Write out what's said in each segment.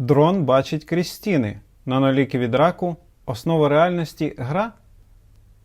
Дрон бачить крізь стіни. Наноліки від раку. Основа реальності гра.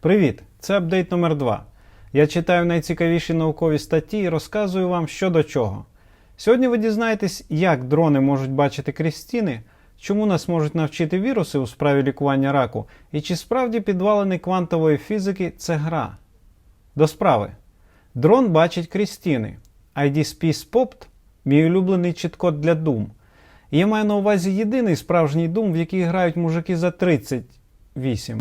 Привіт! Це апдейт номер 2 Я читаю найцікавіші наукові статті і розказую вам, що до чого. Сьогодні ви дізнаєтесь, як дрони можуть бачити крізь стіни, чому нас можуть навчити віруси у справі лікування раку, і чи справді підвалини квантової фізики це гра. До справи. Дрон бачить крізь стіни. ID Space Popt – мій улюблений чіткод для Doom. Я маю на увазі єдиний справжній Doom, в який грають мужики за 38.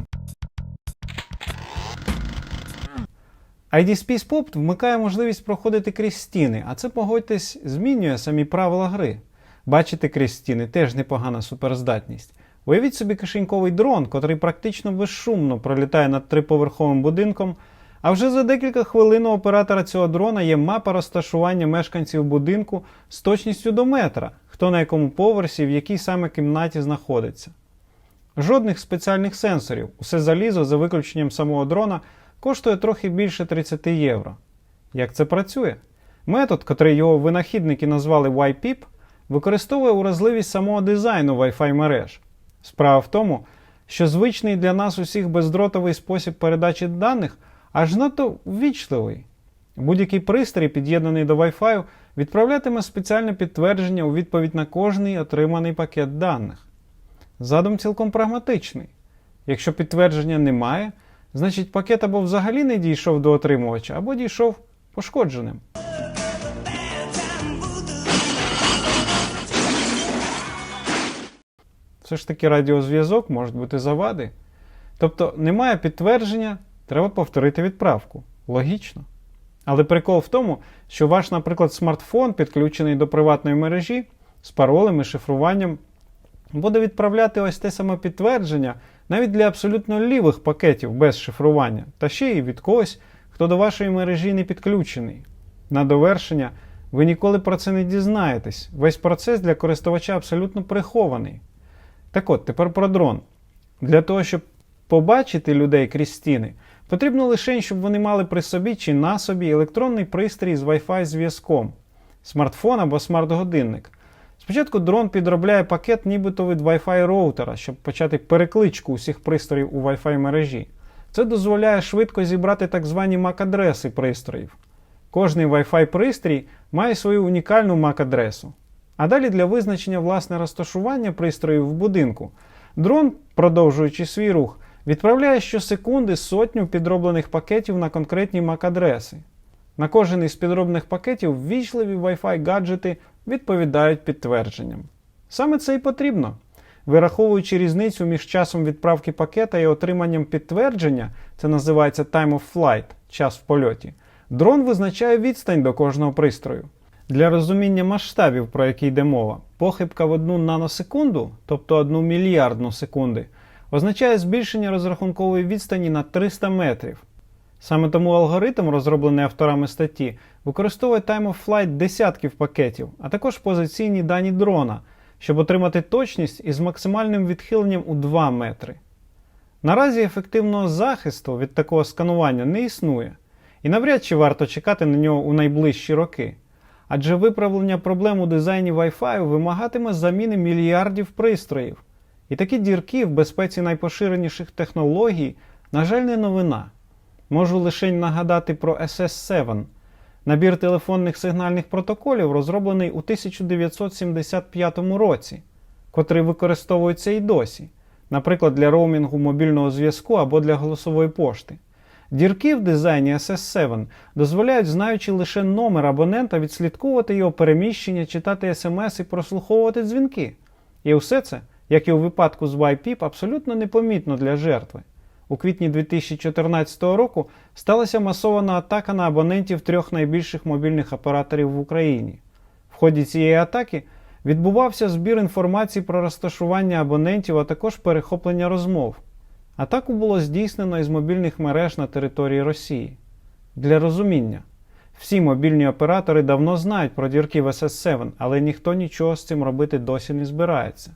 ID Space Popt вмикає можливість проходити крізь стіни, а це, погодьтесь, змінює самі правила гри. Бачити крізь стіни теж непогана суперздатність. Уявіть собі кишеньковий дрон, котрий практично безшумно пролітає над триповерховим будинком, а вже за декілька хвилин у оператора цього дрона є мапа розташування мешканців будинку з точністю до метра, хто на якому поверсі, в якій саме кімнаті знаходиться. Жодних спеціальних сенсорів, усе залізо за виключенням самого дрона коштує трохи більше 30 євро. Як це працює? Метод, котрий його винахідники назвали YPIP, використовує уразливість самого дизайну Wi-Fi мереж. Справа в тому, що звичний для нас усіх бездротовий спосіб передачі даних аж надто ввічливий. Будь-який пристрій, під'єднаний до Wi-Fi, відправлятиме спеціальне підтвердження у відповідь на кожний отриманий пакет даних. Задум цілком прагматичний. Якщо підтвердження немає, значить пакет або взагалі не дійшов до отримувача, або дійшов пошкодженим. Все ж таки радіозв'язок можуть бути завади. Тобто немає підтвердження, треба повторити відправку. Логічно. Але прикол в тому, що ваш, наприклад, смартфон, підключений до приватної мережі з паролем і шифруванням, буде відправляти ось те саме підтвердження навіть для абсолютно лівих пакетів без шифрування, та ще й від когось, хто до вашої мережі не підключений. На довершення, ви ніколи про це не дізнаєтесь. Весь процес для користувача абсолютно прихований. Так от, тепер про дрон. Для того, щоб побачити людей крізь стіни, потрібно лише, щоб вони мали при собі чи на собі електронний пристрій з Wi-Fi зв'язком, смартфон або смарт-годинник. Спочатку дрон підробляє пакет нібито від Wi-Fi роутера, щоб почати перекличку усіх пристроїв у Wi-Fi мережі. Це дозволяє швидко зібрати так звані MAC-адреси пристроїв. Кожний Wi-Fi пристрій має свою унікальну MAC-адресу. А далі для визначення власне розташування пристроїв в будинку, дрон, продовжуючи свій рух, відправляє щосекунди сотню підроблених пакетів на конкретні MAC-адреси. На кожен із підробних пакетів ввічливі Wi-Fi гаджети відповідають підтвердженням. Саме це і потрібно. Вираховуючи різницю між часом відправки пакета і отриманням підтвердження, це називається time of flight, час в польоті, дрон визначає відстань до кожного пристрою. Для розуміння масштабів, про які йде мова, похибка в одну наносекунду, тобто одну мільярдну секунди, означає збільшення розрахункової відстані на 300 метрів. Саме тому алгоритм, розроблений авторами статті, використовує time of flight десятків пакетів, а також позиційні дані дрона, щоб отримати точність із максимальним відхиленням у 2 метри. Наразі ефективного захисту від такого сканування не існує, і навряд чи варто чекати на нього у найближчі роки. Адже виправлення проблем у дизайні Wi-Fi вимагатиме заміни мільярдів пристроїв. І такі дірки в безпеці найпоширеніших технологій, на жаль, не новина. Можу лише нагадати про SS7, набір телефонних сигнальних протоколів, розроблений у 1975 році, котрий використовується і досі, наприклад, для роумінгу мобільного зв'язку або для голосової пошти. Дірки в дизайні SS7 дозволяють, знаючи лише номер абонента, відслідковувати його переміщення, читати смс і прослуховувати дзвінки. І все це, як і у випадку з YPIP, абсолютно непомітно для жертви. У квітні 2014 року сталася масована атака на абонентів трьох найбільших мобільних операторів в Україні. В ході цієї атаки відбувався збір інформації про розташування абонентів, а також перехоплення розмов. Атаку було здійснено із мобільних мереж на території Росії. Для розуміння, всі мобільні оператори давно знають про дірки в SS7, але ніхто нічого з цим робити досі не збирається.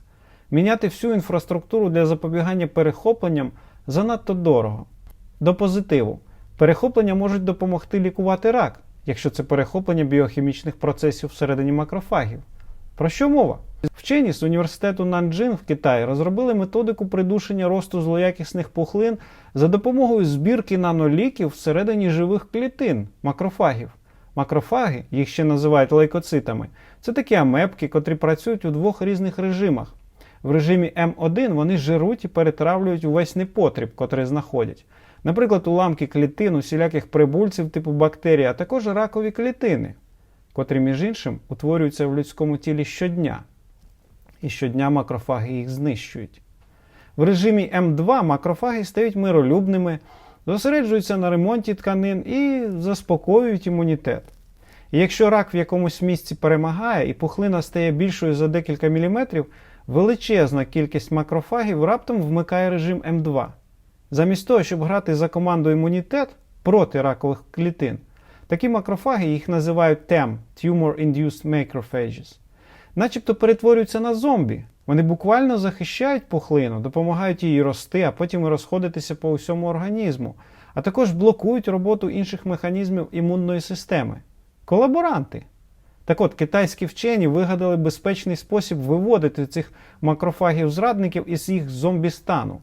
Міняти всю інфраструктуру для запобігання перехопленням занадто дорого. До позитиву. Перехоплення можуть допомогти лікувати рак, якщо це перехоплення біохімічних процесів всередині макрофагів. Про що мова? Вчені з університету Нанджин в Китаї розробили методику придушення росту злоякісних пухлин за допомогою збірки наноліків всередині живих клітин макрофагів. Макрофаги, їх ще називають лейкоцитами, це такі амепки, котрі працюють у двох різних режимах. В режимі М1 вони жируть і перетравлюють увесь непотріб, котрий знаходять. Наприклад, уламки клітин, усіляких прибульців типу бактерій, а також ракові клітини, котрі, між іншим, утворюються в людському тілі щодня. І щодня макрофаги їх знищують. В режимі М2 макрофаги стають миролюбними, зосереджуються на ремонті тканин і заспокоюють імунітет. І якщо рак в якомусь місці перемагає і пухлина стає більшою за декілька міліметрів, величезна кількість макрофагів раптом вмикає режим М2. Замість того, щоб грати за команду імунітет проти ракових клітин, такі макрофаги їх називають TEM – Tumor Induced Macrophages, начебто перетворюються на зомбі. Вони буквально захищають пухлину, допомагають їй рости, а потім і розходитися по усьому організму, а також блокують роботу інших механізмів імунної системи. Колаборанти. Так от, китайські вчені вигадали безпечний спосіб виводити цих макрофагів-зрадників із їх зомбі-стану.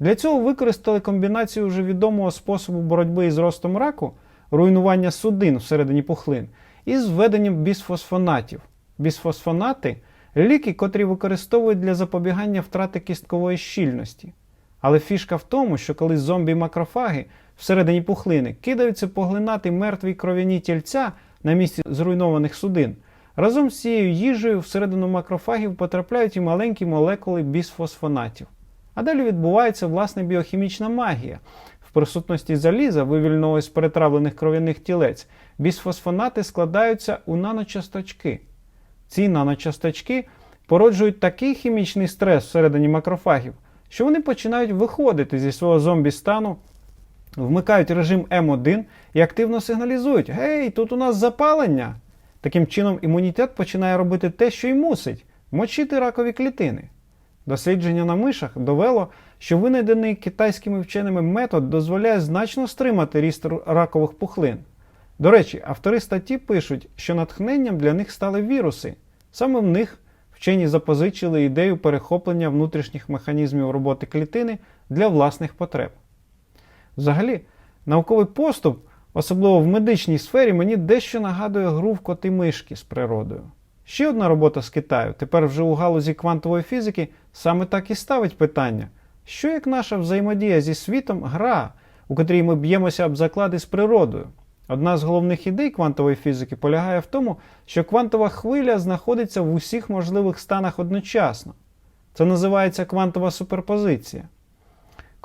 Для цього використали комбінацію вже відомого способу боротьби із ростом раку, руйнування судин всередині пухлин, із введенням бісфосфонатів. Бісфосфонати ліки, котрі використовують для запобігання втрати кісткової щільності. Але фішка в тому, що коли зомбі-макрофаги всередині пухлини кидаються поглинати мертві кров'яні тільця на місці зруйнованих судин, разом з цією їжею всередину макрофагів потрапляють і маленькі молекули бісфосфонатів. А далі відбувається власне біохімічна магія. В присутності заліза, вивільного з перетравлених кров'яних тілець, бісфосфонати складаються у наночасточки. Ці наночасточки породжують такий хімічний стрес всередині макрофагів, що вони починають виходити зі свого зомбі-стану, вмикають режим М1 і активно сигналізують: Гей, тут у нас запалення! Таким чином, імунітет починає робити те, що й мусить мочити ракові клітини. Дослідження на мишах довело, що винайдений китайськими вченими метод дозволяє значно стримати ріст ракових пухлин. До речі, автори статті пишуть, що натхненням для них стали віруси. Саме в них вчені запозичили ідею перехоплення внутрішніх механізмів роботи клітини для власних потреб. Взагалі, науковий поступ, особливо в медичній сфері, мені дещо нагадує гру в коти мишки з природою. Ще одна робота з Китаю, тепер вже у галузі квантової фізики, саме так і ставить питання, що як наша взаємодія зі світом гра, у котрій ми б'ємося об заклади з природою. Одна з головних ідей квантової фізики полягає в тому, що квантова хвиля знаходиться в усіх можливих станах одночасно. Це називається квантова суперпозиція.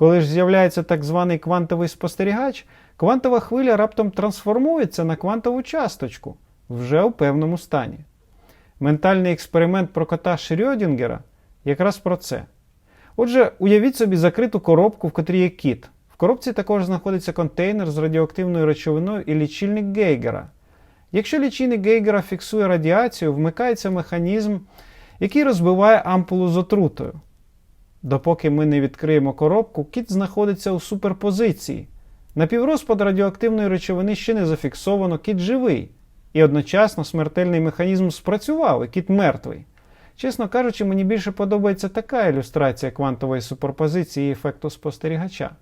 Коли ж з'являється так званий квантовий спостерігач, квантова хвиля раптом трансформується на квантову часточку вже у певному стані. Ментальний експеримент про кота Шрьодінгера якраз про це. Отже, уявіть собі закриту коробку, в котрій є кіт. В коробці також знаходиться контейнер з радіоактивною речовиною і лічильник Гейгера. Якщо лічильник Гейгера фіксує радіацію, вмикається механізм, який розбиває ампулу з отрутою. Допоки ми не відкриємо коробку, кіт знаходиться у суперпозиції. Напіврозпад радіоактивної речовини ще не зафіксовано, кіт живий. І одночасно смертельний механізм спрацював, і кіт мертвий. Чесно кажучи, мені більше подобається така ілюстрація квантової суперпозиції і ефекту спостерігача.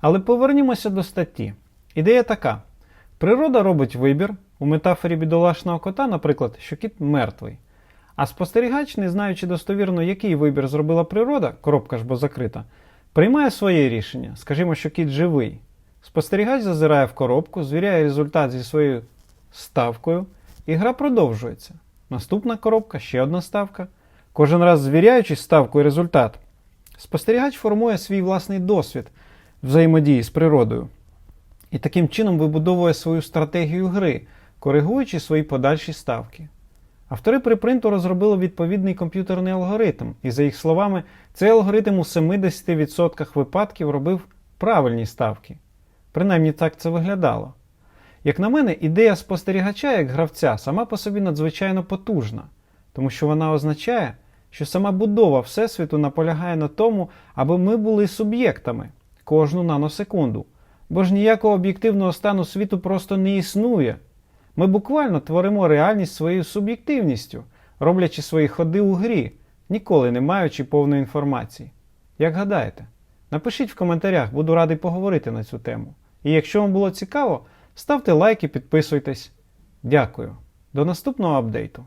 Але повернімося до статті. Ідея така: природа робить вибір, у метафорі бідолашного кота, наприклад, що кіт мертвий. А спостерігач, не знаючи достовірно, який вибір зробила природа, коробка ж бо закрита, приймає своє рішення, скажімо, що кіт живий. Спостерігач зазирає в коробку, звіряє результат зі своєю ставкою, і гра продовжується. Наступна коробка, ще одна ставка. Кожен раз звіряючи ставку і результат, спостерігач формує свій власний досвід взаємодії з природою. І таким чином вибудовує свою стратегію гри, коригуючи свої подальші ставки. Автори припринту розробили відповідний комп'ютерний алгоритм, і, за їх словами, цей алгоритм у 70% випадків робив правильні ставки. Принаймні так це виглядало. Як на мене, ідея спостерігача як гравця сама по собі надзвичайно потужна, тому що вона означає, що сама будова Всесвіту наполягає на тому, аби ми були суб'єктами кожну наносекунду, бо ж ніякого об'єктивного стану світу просто не існує. Ми буквально творимо реальність своєю суб'єктивністю, роблячи свої ходи у грі, ніколи не маючи повної інформації. Як гадаєте? Напишіть в коментарях, буду радий поговорити на цю тему. І якщо вам було цікаво, ставте лайк і підписуйтесь. Дякую. До наступного апдейту.